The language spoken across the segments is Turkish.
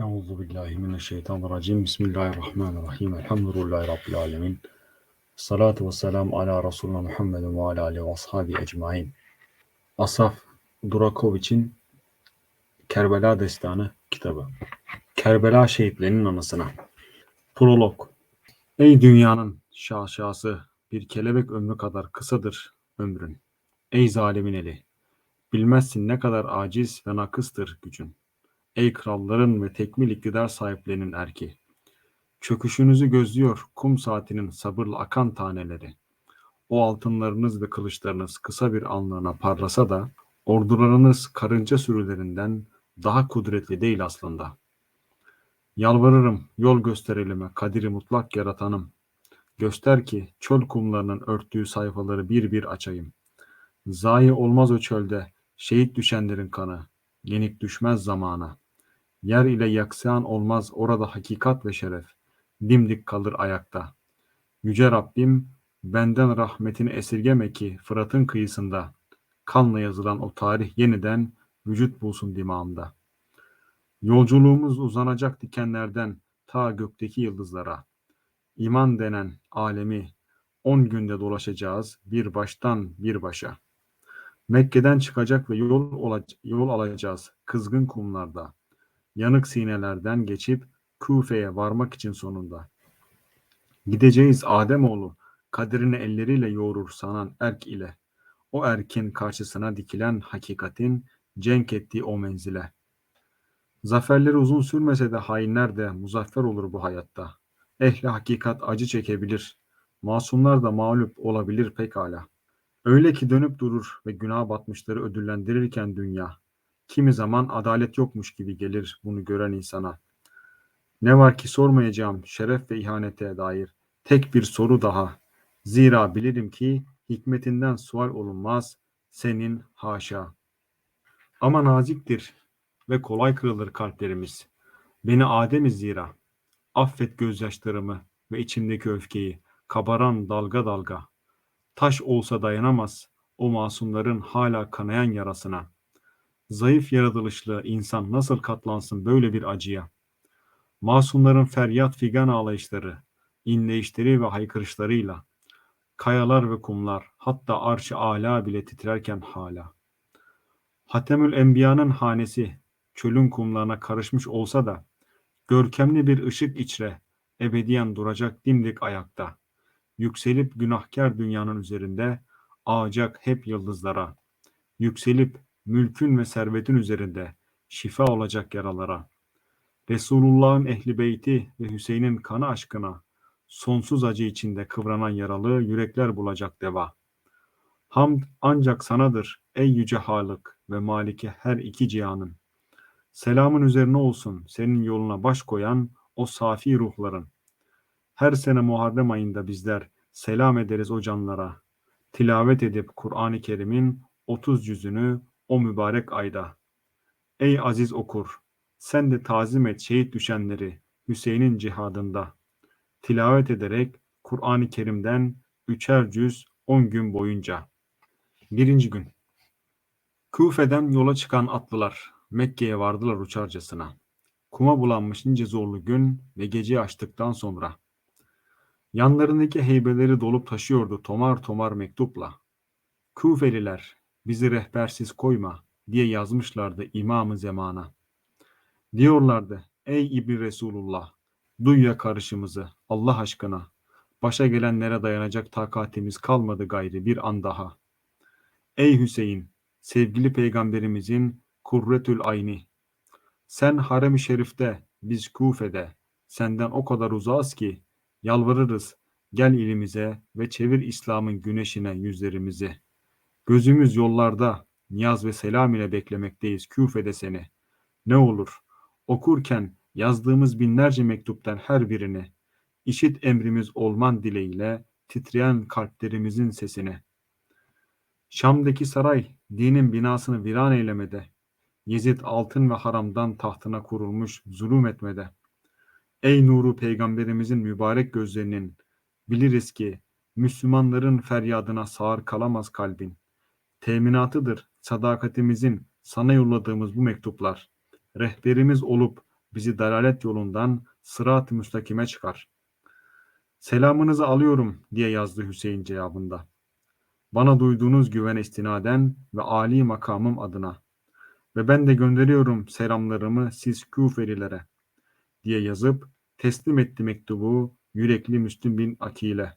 Euzu billahi mineşşeytanirracim. Bismillahirrahmanirrahim. Elhamdülillahi rabbil alamin. Salatu vesselam ala Resulina Muhammedin ve ala alihi ve ashabi ecmaîn. Asaf Durakoviç'in Kerbela Destanı kitabı. Kerbela şehitlerinin anısına. Prolog. Ey dünyanın şaşası, bir kelebek ömrü kadar kısadır ömrün. Ey zalimin eli, bilmezsin ne kadar aciz ve nakıstır gücün. Ey kralların ve tekmil iktidar sahiplerinin erki. Çöküşünüzü gözlüyor kum saatinin sabırla akan taneleri. O altınlarınız ve kılıçlarınız kısa bir anlığına parlasa da ordularınız karınca sürülerinden daha kudretli değil aslında. Yalvarırım yol göster elime kadiri mutlak yaratanım. Göster ki çöl kumlarının örttüğü sayfaları bir bir açayım. Zayi olmaz o çölde şehit düşenlerin kanı. Yenik düşmez zamana. Yer ile yaksayan olmaz orada hakikat ve şeref. Dimdik kalır ayakta. Yüce Rabbim benden rahmetini esirgeme ki Fırat'ın kıyısında kanla yazılan o tarih yeniden vücut bulsun dimağımda. Yolculuğumuz uzanacak dikenlerden ta gökteki yıldızlara. İman denen alemi on günde dolaşacağız bir baştan bir başa. Mekke'den çıkacak ve yol, yol alacağız kızgın kumlarda. Yanık sinelerden geçip Kufe'ye varmak için sonunda. Gideceğiz Ademoğlu, kaderini elleriyle yoğurur sanan erk ile. O erkin karşısına dikilen hakikatin cenk ettiği o menzile. Zaferleri uzun sürmese de hainler de muzaffer olur bu hayatta. Ehli hakikat acı çekebilir. Masumlar da mağlup olabilir pekala. Öyle ki dönüp durur ve günah batmışları ödüllendirirken dünya. Kimi zaman adalet yokmuş gibi gelir bunu gören insana. Ne var ki sormayacağım şeref ve ihanete dair tek bir soru daha. Zira bilirim ki hikmetinden sual olunmaz senin haşa. Ama naziktir ve kolay kırılır kalplerimiz. Beni Adem'iz zira. Affet gözyaşlarımı ve içimdeki öfkeyi, kabaran dalga dalga. Taş olsa dayanamaz o masumların hala kanayan yarasına. Zayıf yaratılışlı insan nasıl katlansın böyle bir acıya? Masumların feryat figan ağlayışları, inleyişleri ve haykırışlarıyla, kayalar ve kumlar, hatta arş-ı âlâ bile titrerken hala. Hatemül Enbiya'nın hanesi, çölün kumlarına karışmış olsa da, görkemli bir ışık içre, ebediyen duracak dimdik ayakta. Yükselip günahkar dünyanın üzerinde, ağacak hep yıldızlara. Yükselip mülkün ve servetin üzerinde, şifa olacak yaralara. Resulullah'ın ehli beyti ve Hüseyin'in kanı aşkına, sonsuz acı içinde kıvranan yaralı yürekler bulacak deva. Hamd ancak sanadır ey yüce Halık ve Maliki her iki cihanın. Selamın üzerine olsun senin yoluna baş koyan o safi ruhların. Her sene Muharrem ayında bizler selam ederiz o canlara. Tilavet edip Kur'an-ı Kerim'in 30 yüzünü o mübarek ayda. Ey aziz okur, sen de tazim et şehit düşenleri Hüseyin'in cihadında. Tilavet ederek Kur'an-ı Kerim'den üçer cüz on gün boyunca. Birinci gün. Kufe'den yola çıkan atlılar Mekke'ye vardılar uçarcasına. Kuma bulanmış nice zorlu gün ve gece açtıktan sonra. Yanlarındaki heybeleri dolup taşıyordu tomar tomar mektupla. Kufeliler bizi rehbersiz koyma diye yazmışlardı imamı zemana. Diyorlardı ey İbni Resulullah duy ya karışımızı Allah aşkına. Başa gelenlere dayanacak takatimiz kalmadı gayri bir an daha. Ey Hüseyin sevgili peygamberimizin kurretül ayni. Sen harem-i şerifte biz Kufe'de senden o kadar uzağız ki yalvarırız gel ilimize ve çevir İslam'ın güneşine yüzlerimizi. Gözümüz yollarda niyaz ve selam ile beklemekteyiz Küfe'de seni. Ne olur okurken yazdığımız binlerce mektuptan her birini işit emrimiz olman dileğiyle titreyen kalplerimizin sesini. Şam'daki saray dinin binasını viran eylemede. Yezid altın ve haramdan tahtına kurulmuş zulüm etmede. Ey nuru peygamberimizin mübarek gözlerinin biliriz ki Müslümanların feryadına sağır kalamaz kalbin. Teminatıdır sadakatimizin sana yolladığımız bu mektuplar. Rehberimiz olup bizi dalalet yolundan sırat-ı müstakime çıkar. Selamınızı alıyorum diye yazdı Hüseyin cevabında. Bana duyduğunuz güvene istinaden ve âli makamım adına ve ben de gönderiyorum selamlarımı siz Küfelilere diye yazıp teslim etti mektubu yürekli Müslüm bin Akile.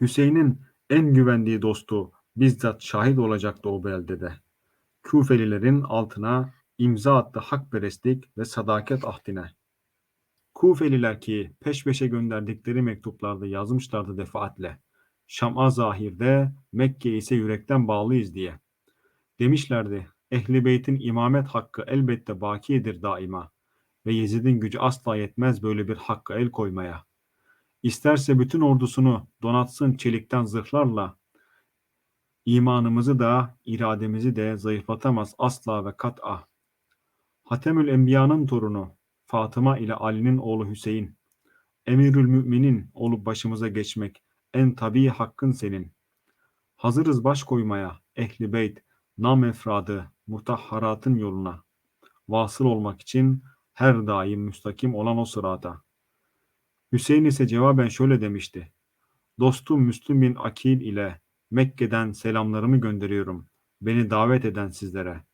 Hüseyin'in en güvendiği dostu bizzat şahit olacaktı o beldede. Küfelilerin altına imza attı hakperestlik ve sadaket ahdine. Kufeliler ki peş peşe gönderdikleri mektuplarda yazmışlardı defaatle. Şam'a zahirde, Mekke ise yürekten bağlıyız diye. Demişlerdi, Ehli Beyt'in imamet hakkı elbette bakiyedir daima ve Yezid'in gücü asla yetmez böyle bir hakka el koymaya. İsterse bütün ordusunu donatsın çelikten zırhlarla, imanımızı da, irademizi de zayıflatamaz asla ve kat'a. Hatemül Enbiya'nın torunu, Fatıma ile Ali'nin oğlu Hüseyin, Emirül Müminin olup başımıza geçmek, en tabii hakkın senin. Hazırız baş koymaya, ehli beyt, nam efradı, mutahharatın yoluna. Vasıl olmak için her daim müstakim olan o sırada. Hüseyin ise cevaben şöyle demişti. Dostum Müslüm bin Akil ile Mekke'den selamlarımı gönderiyorum. Beni davet eden sizlere.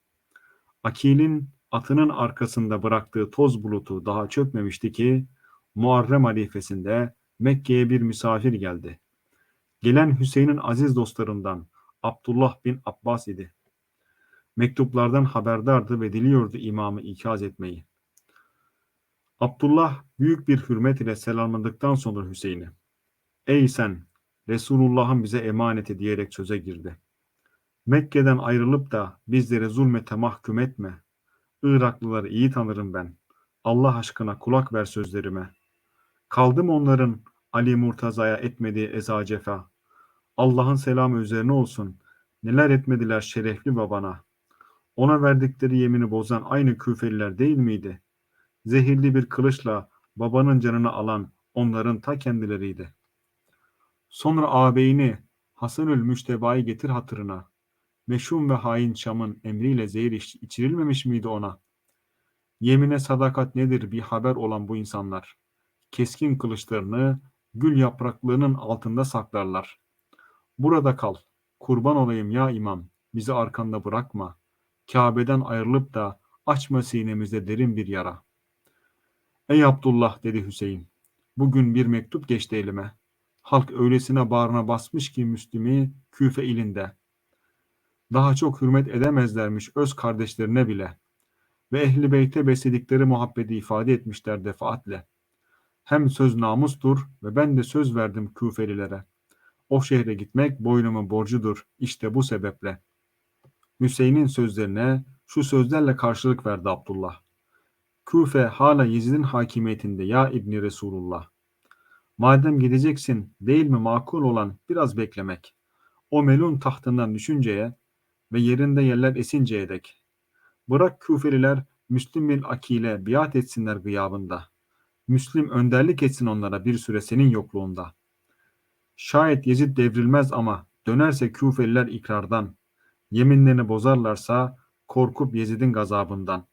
Akil'in atının arkasında bıraktığı toz bulutu daha çökmemişti ki Muharrem halifesinde Mekke'ye bir misafir geldi. Gelen Hüseyin'in aziz dostlarından Abdullah bin Abbas idi. Mektuplardan haberdardı ve diliyordu imamı ikaz etmeyi. Abdullah büyük bir hürmet ile selamladıktan sonra Hüseyin'i Ey sen Resulullah'ın bize emaneti diyerek söze girdi. Mekke'den ayrılıp da bizlere zulmete mahkum etme. Iraklıları iyi tanırım ben. Allah aşkına kulak ver sözlerime. Kaldım onların Ali Murtaza'ya etmediği eza cefa. Allah'ın selamı üzerine olsun. Neler etmediler şerefli babana. Ona verdikleri yemini bozan aynı küfeliler değil miydi? Zehirli bir kılıçla babanın canını alan onların ta kendileriydi. Sonra ağabeyini Hasanül Müşteba'yı getir hatırına. Meşhum ve hain Şam'ın emriyle zehir içirilmemiş miydi ona? Yemine sadakat nedir bir haber olan bu insanlar. Keskin kılıçlarını gül yapraklarının altında saklarlar. Burada kal, kurban olayım ya imam, bizi arkanda bırakma. Kabe'den ayrılıp da açma sinemizde derin bir yara. Ey Abdullah dedi Hüseyin, bugün bir mektup geçti elime. Halk öylesine bağrına basmış ki Müslüm'i Küfe ilinde. Daha çok hürmet edemezlermiş öz kardeşlerine bile. Ve ehli beyte besledikleri muhabbeti ifade etmişler defaatle. Hem söz namustur ve ben de söz verdim Küfelilere. O şehre gitmek boynumun borcudur işte bu sebeple. Hüseyin'in sözlerine şu sözlerle karşılık verdi Abdullah. Küfe hala Yezid'in hakimiyetinde ya İbni Resulullah. Madem gideceksin değil mi makul olan biraz beklemek. O melun tahtından düşünceye ve yerinde yerler esinceye dek. Bırak Küfeliler Müslüm bin Akile biat etsinler gıyabında. Müslim önderlik etsin onlara bir süre senin yokluğunda. Şayet Yezid devrilmez ama dönerse Küfeliler ikrardan. Yeminlerini bozarlarsa korkup Yezid'in gazabından.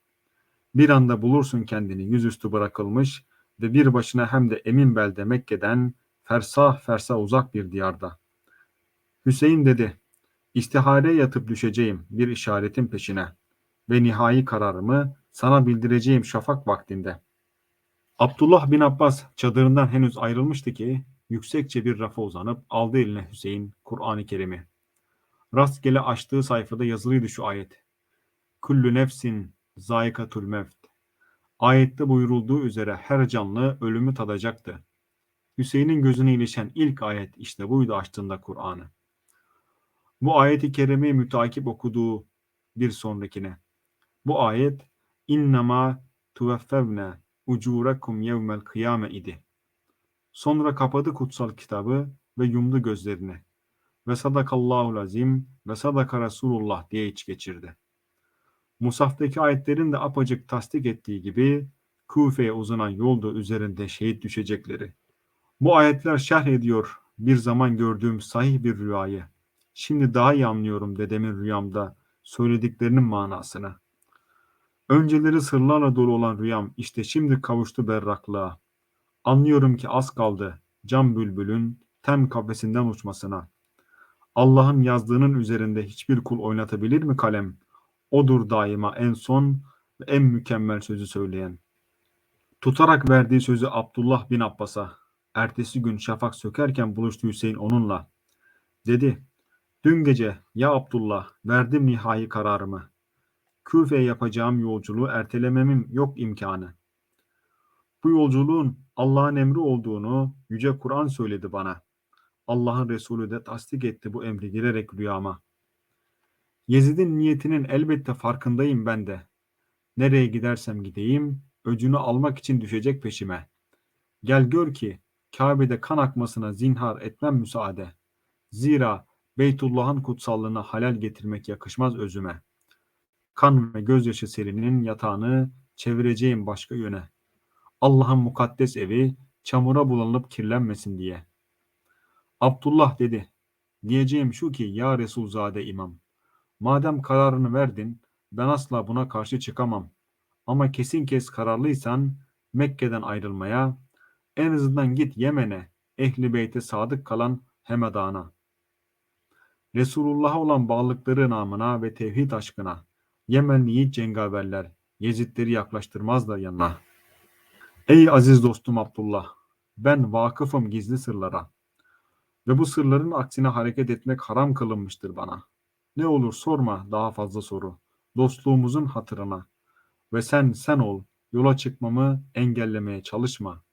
Bir anda bulursun kendini yüzüstü bırakılmış ve bir başına hem de emin belde Mekke'den fersah fersah uzak bir diyarda. Hüseyin dedi, istihare yatıp düşeceğim bir işaretin peşine ve nihai kararımı sana bildireceğim şafak vaktinde. Abdullah bin Abbas çadırından henüz ayrılmıştı ki yüksekçe bir rafa uzanıp aldı eline Hüseyin Kur'an-ı Kerim'i. Rastgele açtığı sayfada yazılıydı şu ayet. Kullu nefsin zayikatul mevt. Ayette buyurulduğu üzere her canlı ölümü tadacaktı. Hüseyin'in gözüne ilişen ilk ayet işte buydu açtığında Kur'an'ı. Bu ayeti kerimeyi mütakip okuduğu bir sonrakine. Bu ayet innema tuveffevne ucurakum yevmel kıyame idi. Sonra kapadı kutsal kitabı ve yumdu gözlerini. Ve sadakallahu azim ve sadaka Resulullah diye iç geçirdi. Musaftaki ayetlerin de apacık tasdik ettiği gibi Kufe'ye uzanan yolda üzerinde şehit düşecekleri. Bu ayetler şerh ediyor bir zaman gördüğüm sahih bir rüyayı. Şimdi daha iyi anlıyorum dedemin rüyamda söylediklerinin manasını. Önceleri sırlarla dolu olan rüyam işte şimdi kavuştu berraklığa. Anlıyorum ki az kaldı cam bülbülün tem kafesinden uçmasına. Allah'ın yazdığının üzerinde hiçbir kul oynatabilir mi kalem? Odur daima en son ve en mükemmel sözü söyleyen. Tutarak verdiği sözü Abdullah bin Abbas'a, ertesi gün şafak sökerken buluştu Hüseyin onunla. Dedi, dün gece ya Abdullah verdim nihai kararımı. Küfe'ye yapacağım yolculuğu ertelememin yok imkanı. Bu yolculuğun Allah'ın emri olduğunu Yüce Kur'an söyledi bana. Allah'ın Resulü de tasdik etti bu emri girerek rüyama. Yezid'in niyetinin elbette farkındayım ben de. Nereye gidersem gideyim, öcünü almak için düşecek peşime. Gel gör ki Kabe'de kan akmasına zinhar etmem müsaade. Zira Beytullah'ın kutsallığına halal getirmek yakışmaz özüme. Kan ve gözyaşı serinin yatağını çevireceğim başka yöne. Allah'ın mukaddes evi çamura bulanıp kirlenmesin diye. Abdullah dedi, diyeceğim şu ki ya Resulzade imam, madem kararını verdin, ben asla buna karşı çıkamam. Ama kesin kes kararlıysan Mekke'den ayrılmaya, en azından git Yemen'e, ehli beyte sadık kalan Hemedan'a. Resulullah'a olan bağlılıkları namına ve tevhid aşkına, Yemenli yiğit cengaverler, Yezidleri yaklaştırmazlar yanına. Ey aziz dostum Abdullah, ben vakıfım gizli sırlara ve bu sırların aksine hareket etmek haram kılınmıştır bana. Ne olur sorma daha fazla soru, dostluğumuzun hatırına ve sen sen ol, yola çıkmamı engellemeye çalışma.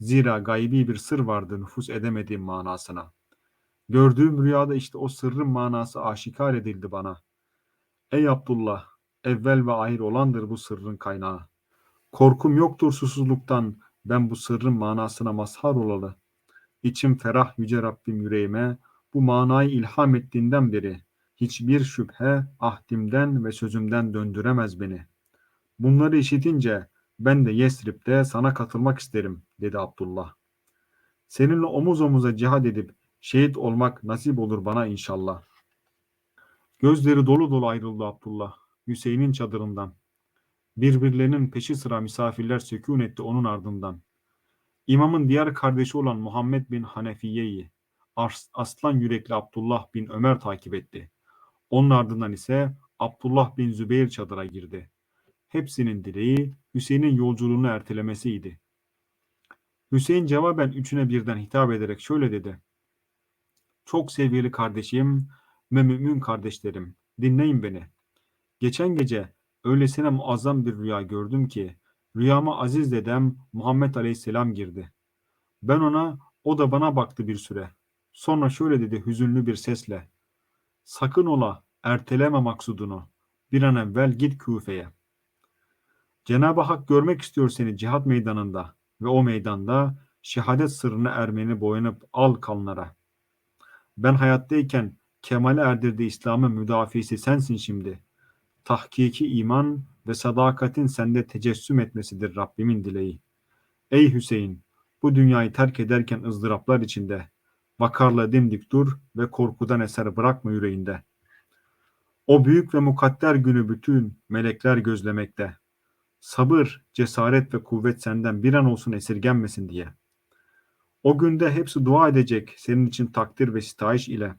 Zira gaybi bir sır vardı nüfus edemediğim manasına. Gördüğüm rüyada işte o sırrın manası aşikar edildi bana. Ey Abdullah, evvel ve ahir olandır bu sırrın kaynağı. Korkum yoktur susuzluktan, ben bu sırrın manasına mazhar olalı. İçim ferah yüce Rabbim yüreğime, bu manayı ilham ettiğinden beri, hiçbir şüphe ahdimden ve sözümden döndüremez beni. Bunları işitince ben de Yesrib'de sana katılmak isterim dedi Abdullah. Seninle omuz omuza cihad edip şehit olmak nasip olur bana inşallah. Gözleri dolu dolu ayrıldı Abdullah Hüseyin'in çadırından. Birbirlerinin peşi sıra misafirler sükun etti onun ardından. İmamın diğer kardeşi olan Muhammed bin Hanefiye'yi aslan yürekli Abdullah bin Ömer takip etti. Onun ardından ise Abdullah bin Zübeyir çadıra girdi. Hepsinin dileği Hüseyin'in yolculuğunu ertelemesiydi. Hüseyin cevaben üçüne birden hitap ederek şöyle dedi. Çok sevgili kardeşim ve mümin kardeşlerim, dinleyin beni. Geçen gece öylesine muazzam bir rüya gördüm ki, rüyama aziz dedem Muhammed Aleyhisselam girdi. Ben ona, o da bana baktı bir süre. Sonra şöyle dedi hüzünlü bir sesle. Sakın ola, erteleme maksudunu. Bir an evvel git Küfe'ye. Cenab-ı Hak görmek istiyor seni cihat meydanında ve o meydanda şehadet sırrına ermeni boyanıp al kanlara. Ben hayattayken kemale erdirdiği İslam'ın müdafisi sensin şimdi. Tahkiki iman ve sadakatin sende tecessüm etmesidir Rabbimin dileği. Ey Hüseyin! Bu dünyayı terk ederken ızdıraplar içinde, vakarla dimdik dur ve korkudan eser bırakma yüreğinde. O büyük ve mukadder günü bütün melekler gözlemekte. Sabır, cesaret ve kuvvet senden bir an olsun esirgenmesin diye. O günde hepsi dua edecek senin için takdir ve sitayiş ile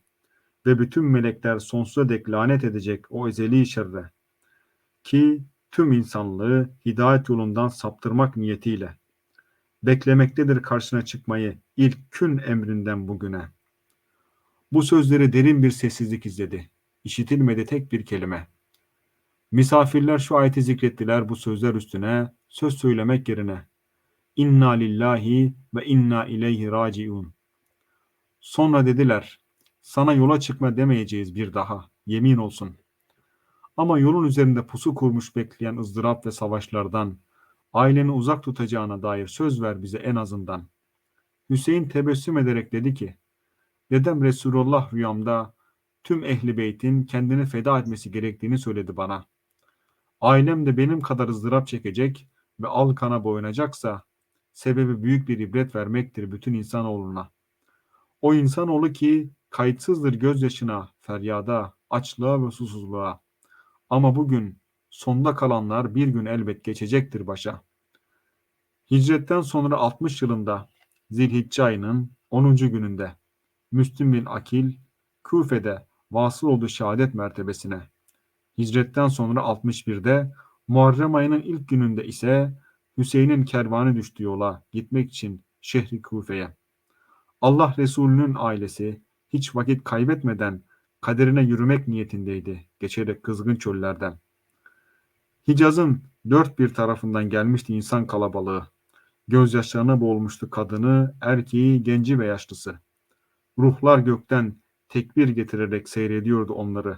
ve bütün melekler sonsuza dek lanet edecek o ezeli şerre ki tüm insanlığı hidayet yolundan saptırmak niyetiyle beklemektedir karşına çıkmayı ilk kün emrinden bugüne. Bu sözleri derin bir sessizlik izledi. İşitilmedi tek bir kelime. Misafirler şu ayeti zikrettiler bu sözler üstüne söz söylemek yerine. İnna lillahi ve inna ileyhi raciun. Sonra dediler, sana yola çıkma demeyeceğiz bir daha, yemin olsun. Ama yolun üzerinde pusu kurmuş bekleyen ızdırap ve savaşlardan, aileni uzak tutacağına dair söz ver bize en azından. Hüseyin tebessüm ederek dedi ki, dedem Resulullah rüyamda tüm ehli beytin kendini feda etmesi gerektiğini söyledi bana. Ailem de benim kadar ızdırap çekecek ve al kana boyunacaksa sebebi büyük bir ibret vermektir bütün insanoğluna. O insanoğlu ki kayıtsızdır gözyaşına, feryada, açlığa ve susuzluğa. Ama bugün sonda kalanlar bir gün elbet geçecektir başa. Hicretten sonra 60 yılında Zilhicce ayının 10. gününde Müslüm bin Akil Küfe'de vasıl oldu şehadet mertebesine. Hicretten sonra 61'de Muharrem ayının ilk gününde ise Hüseyin'in kervanı düştü yola gitmek için şehri Küfe'ye. Allah Resulü'nün ailesi hiç vakit kaybetmeden kaderine yürümek niyetindeydi geçerek kızgın çöllerden. Hicaz'ın dört bir tarafından gelmişti insan kalabalığı. Gözyaşlarına boğulmuştu kadını, erkeği, genci ve yaşlısı. Ruhlar gökten tekbir getirerek seyrediyordu onları.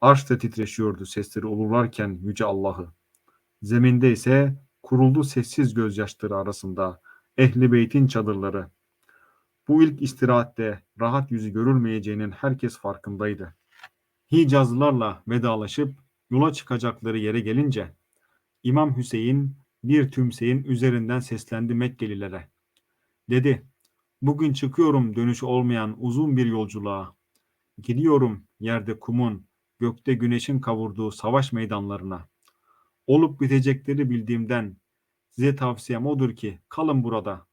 Arş da titreşiyordu sesleri olurlarken Yüce Allah'ı. Zeminde ise kuruldu sessiz gözyaşları arasında ehli beytin çadırları. Bu ilk istirahatte rahat yüzü görülmeyeceğinin herkes farkındaydı. Hicazlılarla vedalaşıp yola çıkacakları yere gelince İmam Hüseyin bir tümseyin üzerinden seslendi Mekkelilere. Dedi, bugün çıkıyorum dönüş olmayan uzun bir yolculuğa. Gidiyorum yerde kumun, gökte güneşin kavurduğu savaş meydanlarına. Olup bitecekleri bildiğimden size tavsiyem odur ki kalın burada.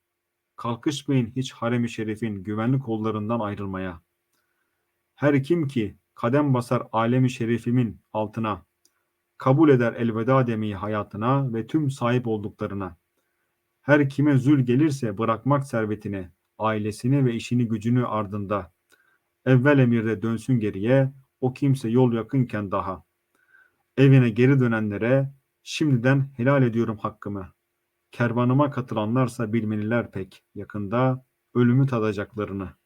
Kalkışmayın hiç harem-i şerifin güvenli kollarından ayrılmaya. Her kim ki kadem basar alemi şerifimin altına, kabul eder elveda demeyi hayatına ve tüm sahip olduklarına. Her kime zül gelirse bırakmak servetini, ailesini ve işini gücünü ardında. Evvel emirde dönsün geriye, o kimse yol yakınken daha. Evine geri dönenlere şimdiden helal ediyorum hakkımı. Kervanıma katılanlarsa bilmeliler pek yakında ölümü tadacaklarını.